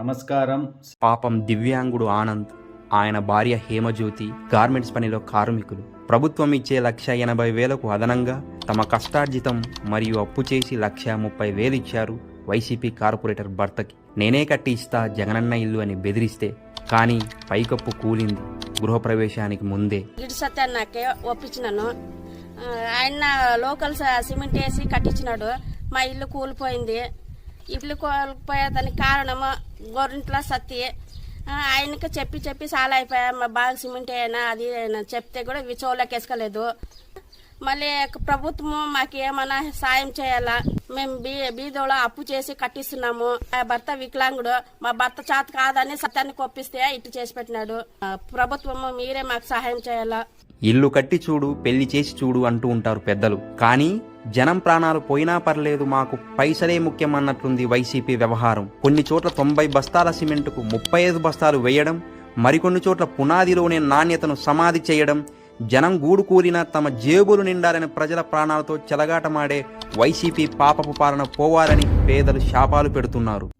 నమస్కారం. పాపం దివ్యాంగుడు ఆనంద్ ఆయన భార్య హేమజ్యోతి గార్మెంట్స్ పనిలో కార్మికులు. ప్రభుత్వం ఇచ్చే లక్ష ఎనభై వేలకు అదనంగా తమ కష్టార్జితం మరియు అప్పు చేసి లక్ష ముప్పై వేలు ఇచ్చారు వైసీపీ కార్పొరేటర్ భర్తకి. నేనే కట్టి ఇస్తా జగనన్న ఇల్లు అని బెదిరిస్తే కానీ పైకప్పు కూలింది గృహప్రవేశానికి ముందే. సత్యాన్నకే ఒప్పించినాను. ఆయన లోకల్ సిమెంట్ వేసి కట్టించినాడు. మా ఇల్లు కూలిపోయింది. ఇల్లు కోల్పోయేదానికి కారణము గొర్రెంట్లో సత్తి ఆయనకి చెప్పి చెప్పి చాలా అయిపోయా. మా బాగా సిమెంట్ అయినా అది అయినా చెప్తే కూడా ఇవి చెవులోకి వేసుకోలేదు మళ్ళీ ప్రభుత్వము మాకు ఏమైనా సాయం చేయాలా? మేము బీ బీదోలో అప్పు చేసి కట్టిస్తున్నాము. మా భర్త వికలాంగుడు మా భర్త చేత కాదని సత్యాన్ని కొప్పిస్తే ఇటు చేసి పెట్టినాడు. ప్రభుత్వము మీరే మాకు సహాయం చేయాలా? ఇల్లు కట్టి చూడు పెళ్ళి చేసి చూడు అంటూ ఉంటారు పెద్దలు. కానీ జనం ప్రాణాలు పోయినా పర్లేదు మాకు పైసలే ముఖ్యం అన్నట్లుంది వైసీపీ వ్యవహారం. కొన్ని చోట్ల తొంభై బస్తాల సిమెంటుకు ముప్పై ఐదు బస్తాలు వేయడం మరికొన్ని చోట్ల పునాదిలోనే నాణ్యతను సమాధి చేయడం జనం గూడు కూరిన తమ జేబులు నిండాలని ప్రజల ప్రాణాలతో చెలగాటమాడే వైసీపీ పాపపు పాలన పోవాలని పేదలు శాపాలు పెడుతున్నారు.